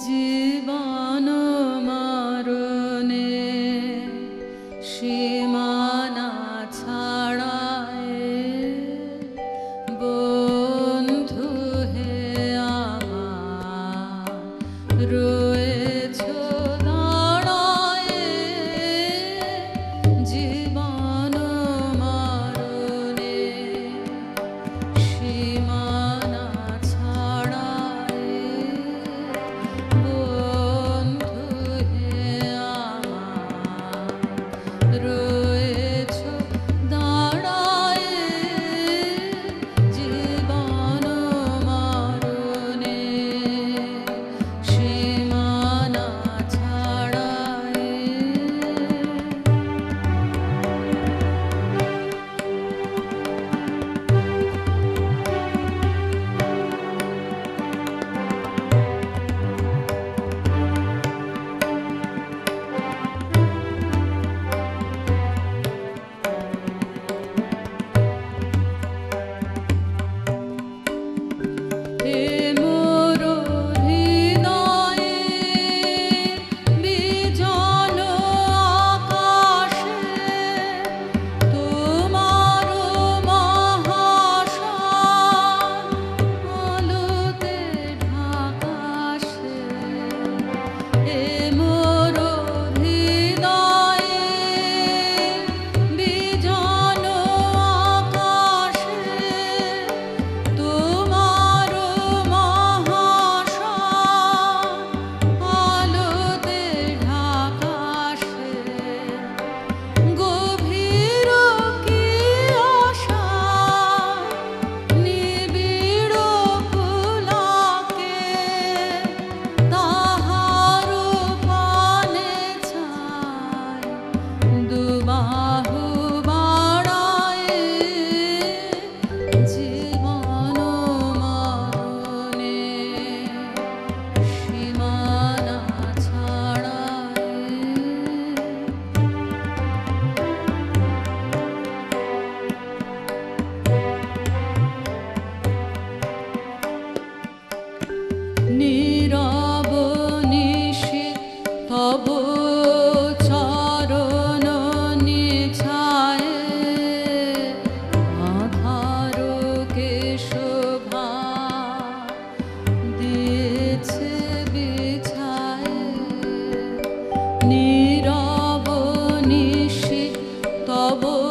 জীবন মারণে সীমানা ছাড়ায় বন্ধু হে আমার lobo.